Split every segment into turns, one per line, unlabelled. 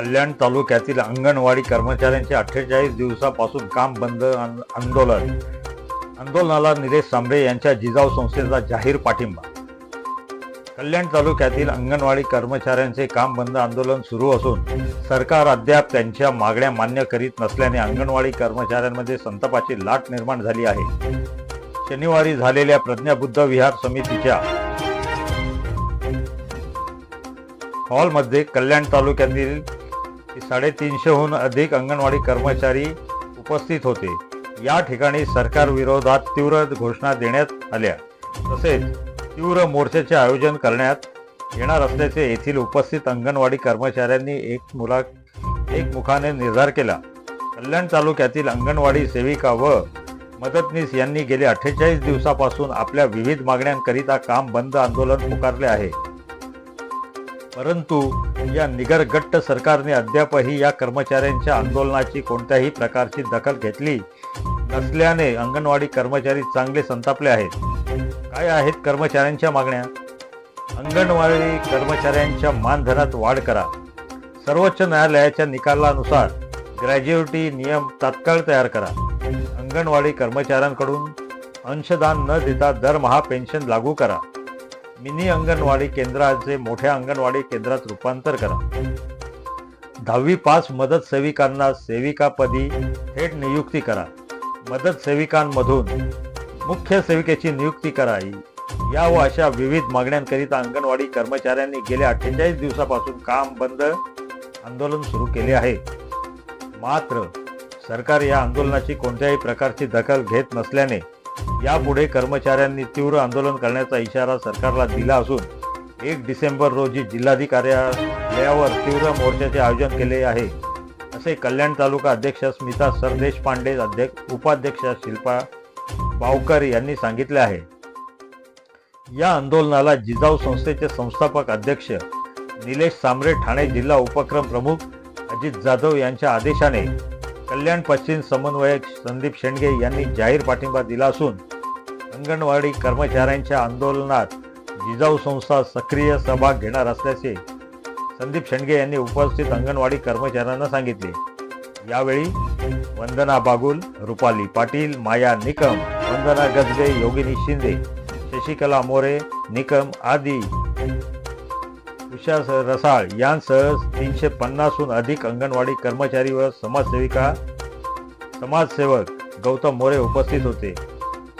कल्याण तालुक्यातील अंगणवाडी कर्मचाऱ्यांचे अठ्ठेचाळीस दिवसापासून काम बंद आंदोलन. आंदोलनाला निलेश सांबळे यांच्या जिजाऊ संस्थेचा जाहीर पाठिंबा. कल्याण तालुक्यातील अंगणवाडी कर्मचाऱ्यांचे काम बंद आंदोलन सुरू असून सरकार अद्याप त्यांच्या मागण्या मान्य करीत नसल्याने अंगणवाडी कर्मचाऱ्यांमध्ये संतापाची लाट निर्माण झाली आहे. शनिवारी झालेल्या प्रज्ञाबुद्ध विहार समितीच्या हॉलमध्ये कल्याण तालुक्यातील साडेतीनशेहून अधिक अंगणवाडी कर्मचारी उपस्थित होते. या ठिकाणी सरकार विरोधात तीव्र घोषणा देण्यात आल्या. तसेच तीव्र मोर्चाचे आयोजन करण्यात येणार असल्याचे येथील उपस्थित अंगणवाडी कर्मचाऱ्यांनी एक मुला एक मुखाने निर्धार केला. कल्याण तालुक्यातील अंगणवाडी सेविका व मदतनीस यांनी गेले अठ्ठेचाळीस दिवसापासून आपल्या विविध मागण्यांकरिता काम बंद आंदोलन पुकारले आहे. परंतु या निगरगट्ट सरकारने अद्यापही या कर्मचाऱ्यांच्या आंदोलनाची कोणत्याही प्रकारची दखल घेतली नसल्याने अंगणवाडी कर्मचारी चांगले संतापले आहेत. काय आहेत कर्मचाऱ्यांच्या मागण्या? अंगणवाडी कर्मचाऱ्यांच्या मानधनात वाढ करा. सर्वोच्च न्यायालयाच्या निकालानुसार ग्रॅज्युएटी नियम तात्काळ तयार करा. अंगणवाडी कर्मचाऱ्यांकडून अंशदान न देता दरमहा पेन्शन लागू करा. मिनी अंगणवाडी केंद्राचे मोठ्या अंगणवाडी केंद्रात रूपांतर करा. दहावी पास मदत सेविकांना सेविकापदी थेट नियुक्ती करा. मदत सेविकांमधून मुख्य सेविकेची नियुक्ती करा. या व अशा विविध मागण्यांकरिता अंगणवाडी कर्मचाऱ्यांनी गेल्या अठ्ठेचाळीस दिवसापासून काम बंद आंदोलन सुरू केले आहे. मात्र सरकार या आंदोलनाची कोणत्याही प्रकारची दखल घेत नसल्याने यापुढे कर्मचाऱ्यांनी तीव्र आंदोलन करण्याचा इशारा सरकारला दिला असून एक डिसेंबर रोजी जिल्हाधिकार्यालयावर तीव्र मोर्चाचे आयोजन केले आहे. असे कल्याण तालुका अध्यक्ष स्मिता सरदेश पांडे अध्यक्ष उपाध्यक्ष शिल्पा बावकर यांनी सांगितले आहे. या आंदोलनाला जिजाऊ संस्थेचे संस्थापक अध्यक्ष निलेश सांबरे ठाणे जिल्हा उपक्रम प्रमुख अजित जाधव यांच्या आदेशाने कल्याण पश्चिम समन्वयक संदीप शेंडगे यांनी जाहीर पाठिंबा दिला असून अंगणवाडी कर्मचाऱ्यांच्या आंदोलनात जिजाऊ संस्था सक्रिय सहभाग घेणार असल्याचे संदीप शेंडगे यांनी उपस्थित अंगणवाडी कर्मचाऱ्यांना सांगितले. यावेळी वंदना बागुल रुपाली पाटील माया निकम वंदना गजगे योगिनी शिंदे शशिकला मोरे निकम आदी उषा रसाळ यांसह तीनशे पन्नासहून अधिक अंगणवाडी कर्मचारी व समाजसेविका समाजसेवक गौतम मोरे उपस्थित होते.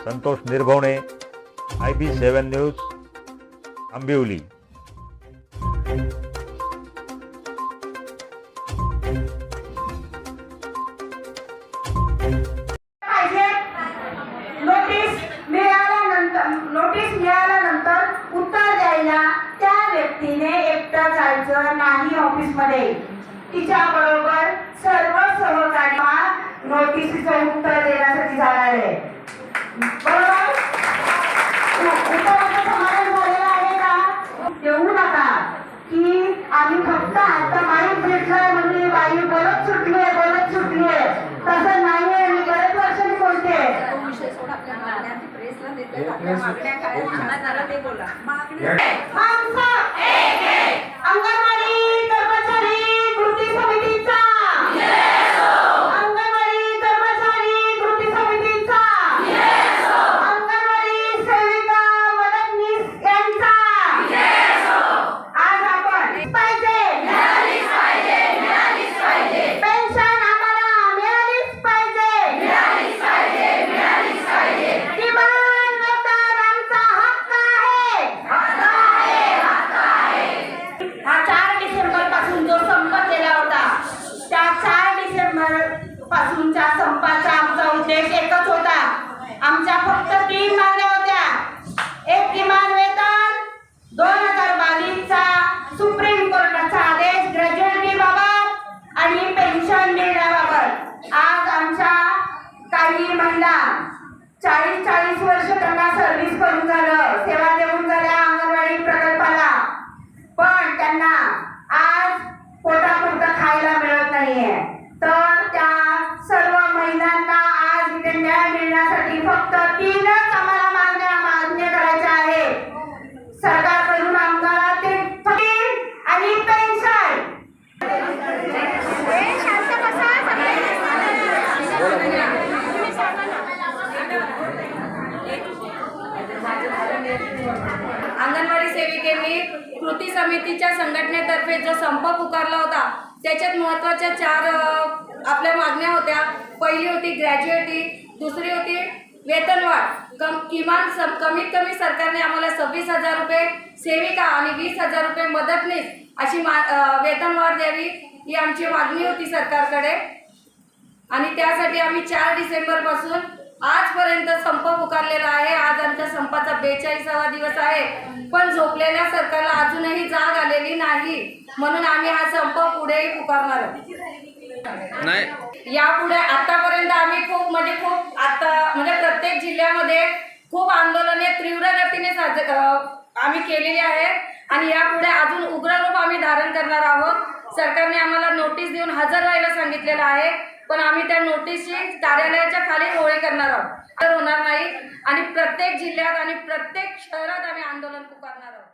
Santosh Nirbhavane I B seven news Ambivli.
नाही ऑफिसमध्ये तिच्या बरोबर सर्व सहकारी नोटीसीचं उत्तर देण्यासाठी जाणार आहे. बरोबर? समाधान झालेलं आहे का? नका की आम्ही फक्त आता माहीत भेटलाय म्हणजे बाई बोलत सुटलीये बोलत सुटलीये. तसं नाहीये मी बरेच वर्षांनी बोलते.
मागण्या
अंगणवाडी
सेविकेने कृती समितीच्या संघटनेतर्फे जो संप पुकारला होता त्याच्यात महत्त्वाच्या चार आपल्या मागण्या होत्या. पहिली होती ग्रॅज्युएटी दुसरी होती वेतनवाढ. कम किमान सम कमीत कमी सरकारने आम्हाला सव्वीस हजार रुपये सेविका आणि वीस हजार रुपये मदतनीस अशी मा वेतनवाढ द्यावी ही आमची मागणी होती सरकारकडे. आणि त्यासाठी आम्ही चार डिसेंबरपासून आजपर्यंत संप पुकारलेला आहे. आज आमच्या संपाचा बेचाळीसावा दिवस आहे. पण झोपलेल्या सरकारला अजूनही जाग आलेली नाही. म्हणून आम्ही हा संप पुढेही पुकारणार
नाही.
यापुढे आतापर्यंत आम्ही खूप म्हणजे खूप आता म्हणजे प्रत्येक जिल्ह्यामध्ये खूप आंदोलने तीव्र गतीने साज आम्ही केलेली आहेत. आणि यापुढे अजून उग्र रूप आम्ही धारण करणार आहोत. सरकारने आम्हाला नोटीस देऊन हजर राहायला सांगितलेलं आहे. पण आम्ही त्या नोटीसची कार्यालयाच्या खाली होळी करणार आहोत. तर होणार नाही. आणि प्रत्येक जिल्ह्यात आणि प्रत्येक शहरात आम्ही आंदोलन पुकारणार आहोत.